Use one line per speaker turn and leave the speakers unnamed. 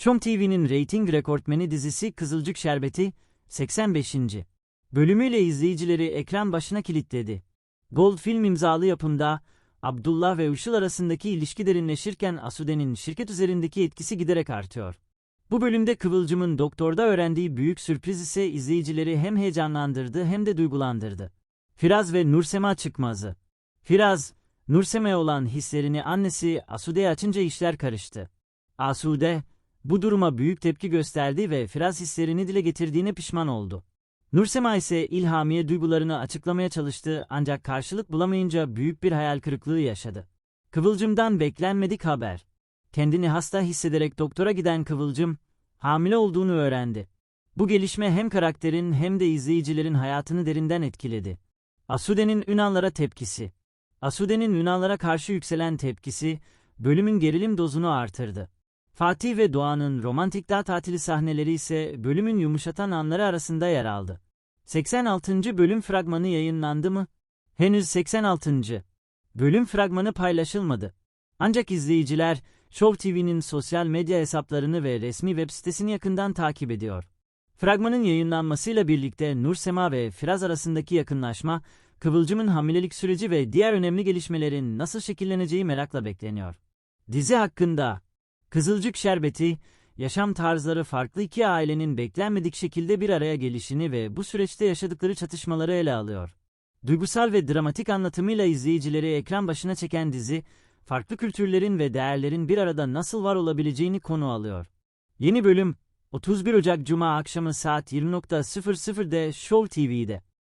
Şom TV'nin reyting rekortmeni dizisi Kızılcık Şerbeti, 85. bölümüyle izleyicileri ekran başına kilitledi. Gold film imzalı yapımda, Abdullah ve Işıl arasındaki ilişki derinleşirken Asude'nin şirket üzerindeki etkisi giderek artıyor. Bu bölümde Kıvılcım'ın doktorda öğrendiği büyük sürpriz ise izleyicileri hem heyecanlandırdı hem de duygulandırdı. Firaz ve Nursema çıkmazı. Firaz, Nursema'ya olan hislerini annesi Asude'ye açınca işler karıştı. Asude, bu duruma büyük tepki gösterdi ve Firaz hislerini dile getirdiğine pişman oldu. Nursema ise İlhamiye duygularını açıklamaya çalıştı ancak karşılık bulamayınca büyük bir hayal kırıklığı yaşadı. Kıvılcım'dan beklenmedik haber. Kendini hasta hissederek doktora giden Kıvılcım, hamile olduğunu öğrendi. Bu gelişme hem karakterin hem de izleyicilerin hayatını derinden etkiledi. Asude'nin Ünallara tepkisi. Asude'nin Ünallara karşı yükselen tepkisi, bölümün gerilim dozunu artırdı. Fatih ve Doğan'ın romantik dağ tatili sahneleri ise bölümün yumuşatan anları arasında yer aldı. 86. bölüm fragmanı yayınlandı mı? Henüz 86. bölüm fragmanı paylaşılmadı. Ancak izleyiciler, Show TV'nin sosyal medya hesaplarını ve resmi web sitesini yakından takip ediyor. Fragmanın yayınlanmasıyla birlikte Nur Sema ve Firaz arasındaki yakınlaşma, Kıvılcım'ın hamilelik süreci ve diğer önemli gelişmelerin nasıl şekilleneceği merakla bekleniyor. Dizi hakkında Kızılcık Şerbeti, yaşam tarzları farklı iki ailenin beklenmedik şekilde bir araya gelişini ve bu süreçte yaşadıkları çatışmaları ele alıyor. Duygusal ve dramatik anlatımıyla izleyicileri ekran başına çeken dizi, farklı kültürlerin ve değerlerin bir arada nasıl var olabileceğini konu alıyor. Yeni bölüm, 31 Ocak Cuma akşamı saat 20.00'de Show TV'de.